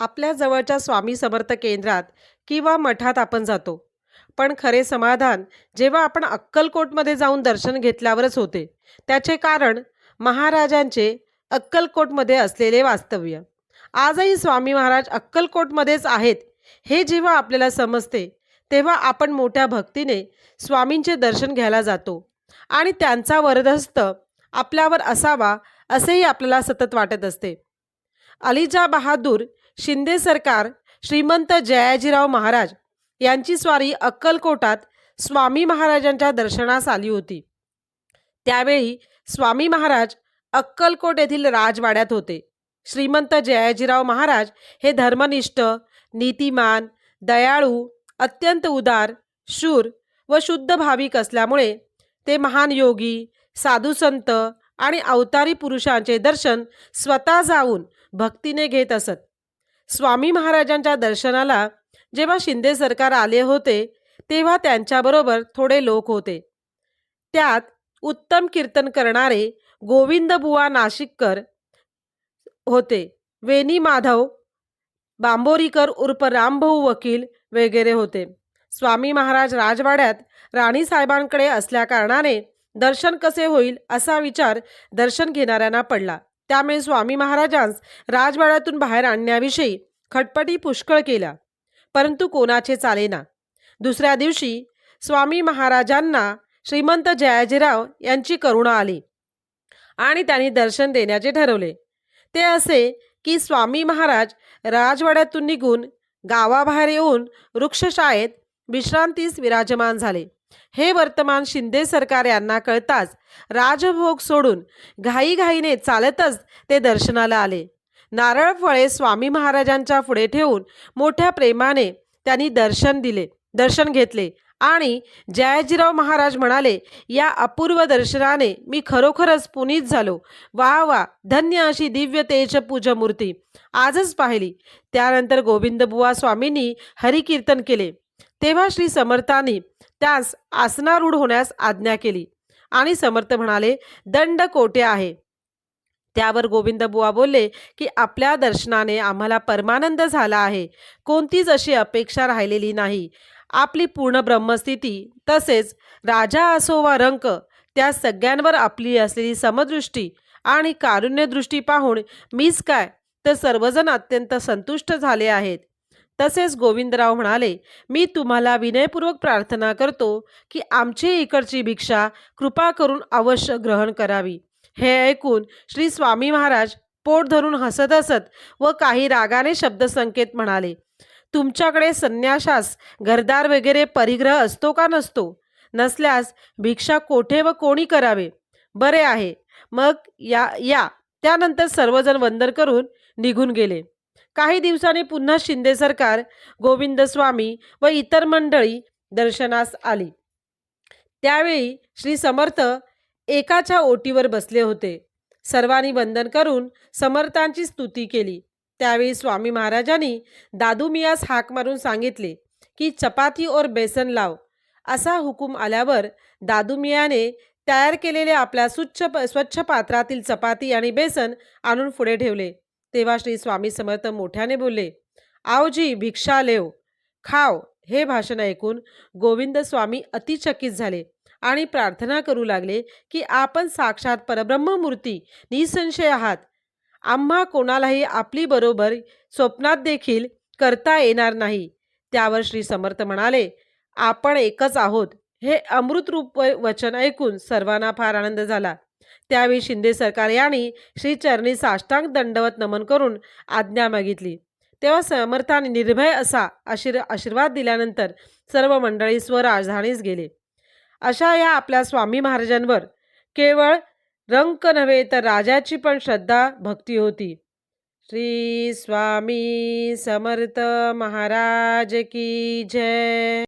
आपल्या जवळच्या स्वामी समर्थ केंद्रात किंवा मठात आपण जातो. पण खरे समाधान जेव्हा आपण अक्कलकोटमध्ये जाऊन दर्शन घेतल्यावरच होते. त्याचे कारण महाराजांचे अक्कलकोटमध्ये असलेले वास्तव्य. आजही स्वामी महाराज अक्कलकोटमध्येच आहेत हे जेव्हा आपल्याला समजते तेव्हा आपण मोठ्या भक्तीने स्वामींचे दर्शन घ्यायला जातो. आणि त्यांचा वरदहस्त आपल्यावर असावा असेही आपल्याला सतत वाटत असते. अलिजा बहादूर शिंदे सरकार श्रीमंत जयाजीराव महाराज यांची स्वारी अक्कलकोटात स्वामी महाराजांच्या दर्शनास आली होती. त्यावेळी स्वामी महाराज अक्कलकोट येथील राजवाड्यात होते. श्रीमंत जयाजीराव महाराज हे धर्मनिष्ठ नीतिमान दयाळू अत्यंत उदार शूर व शुद्ध भाविक असल्यामुळे ते महान योगी साधुसंत आणि अवतारी पुरुषांचे दर्शन स्वतः जाऊन भक्तीने घेत असत. स्वामी महाराजांच्या दर्शनाला जेव्हा शिंदे सरकार आले होते तेव्हा त्यांच्याबरोबर थोडे लोक होते. त्यात उत्तम कीर्तन करणारे गोविंदबुवा नाशिककर होते वेणी माधव बांबोरीकर उर्फ रामभाऊ वकील वगैरे होते. स्वामी महाराज राजवाड्यात राणीसाहेबांकडे असल्याकारणाने दर्शन कसे होईल असा विचार दर्शन घेणाऱ्यांना पडला. त्यामुळे स्वामी महाराजांस राजवाड्यातून बाहेर आणण्याविषयी खटपटी पुष्कळ केल्या परंतु कोणाचे चालेना. दुसऱ्या दिवशी स्वामी महाराजांना श्रीमंत जयाजीराव यांची करुणा आली आणि त्यांनी दर्शन देण्याचे ठरवले. ते असे की स्वामी महाराज राजवाड्यातून निघून गावाबाहेर येऊन वृक्षशाळेत विश्रांतीस विराजमान झाले. हे वर्तमान शिंदे सरकार यांना कळताच राजभोग सोडून घाईघाईने चालतच ते दर्शनाला आले. नारळ फळे स्वामी महाराजांच्या पुढे ठेवून मोठ्या प्रेमाने त्यांनी दर्शन दिले दर्शन घेतले आणि जयाजीराव महाराज म्हणाले या अपूर्व दर्शनाने मी खरोखरच पुनीत झालो. वा वा धन्य अशी दिव्य तेज पूजमूर्ती आजच पाहिली. त्यानंतर गोविंदबुवा स्वामींनी हरिकीर्तन केले. तेव्हा श्री समर्थांनी त्यास आसनारूढ होण्यास आज्ञा केली. आणि समर्थ म्हणाले दंड कोटे आहे? त्यावर गोविंद बुवा बोलले की आपल्या दर्शनाने आम्हाला परमानंद झाला आहे. कोणतीच अशी अपेक्षा राहिलेली नाही. आपली पूर्ण ब्रह्मस्थिती तसेच राजा असो वा रंक त्या सगळ्यांवर आपली असलेली समदृष्टी आणि कारुण्यदृष्टी पाहून मीच काय तर सर्वजण अत्यंत संतुष्ट झाले आहेत. तसेच गोविंदराव म्हणाले मी तुम्हाला विनयपूर्वक प्रार्थना करतो की आमची इकडची भिक्षा कृपा करून अवश्य ग्रहण करावी. हे ऐकून श्री स्वामी महाराज पोट धरून हसत हसत व काही रागाने शब्दसंकेत म्हणाले तुमच्याकडे संन्याशास घरदार वगैरे परिग्रह असतो का नसतो? नसल्यास भिक्षा कोठे व कोणी करावे? बरे आहे. मग या या. त्यानंतर सर्वजण वंदन करून निघून गेले. काही दिवसांनी पुन्हा शिंदे सरकार गोविंद स्वामी व इतर मंडळी दर्शनास आली. त्यावेळी श्री समर्थ एकाच्या ओटीवर बसले होते. सर्वांनी वंदन करून समर्थांची स्तुती केली. त्यावेळी स्वामी महाराजांनी दादूमियास हाक मारून सांगितले की चपाती और बेसन लाव. असा हुकूम आल्यावर दादूमियाने तयार केलेले आपल्या स्वच्छ स्वच्छ पात्रातील चपाती आणि बेसन आणून पुढे ठेवले. तेव्हा श्री स्वामी समर्थ मोठ्याने बोलले आवजी भिक्षा लेव. खाव हे भाषण ऐकून गोविंद स्वामी अतिचकित झाले आणि प्रार्थना करू लागले की आपण साक्षात परब्रह्ममूर्ती निसंशय आहात. आम्हा कोणालाही आपली बरोबर स्वप्नात देखील करता येणार नाही. त्यावर श्री समर्थ म्हणाले आपण एकच आहोत. हे अमृतरूप वचन ऐकून सर्वांना फार आनंद झाला. त्यावेळी शिंदे सरकार यांनी श्रीचरणी साष्टांग दंडवत नमन करून आज्ञा मागितली. तेव्हा समर्थाने निर्भय असा आशीर आशीर्वाद दिल्यानंतर सर्व मंडळी स्वराजधानीस गेले. अशा या आपल्या स्वामी महाराजांवर केवळ रंक नव्हे तर राजाची पण श्रद्धा भक्ती होती. श्री स्वामी समर्थ महाराज की जय!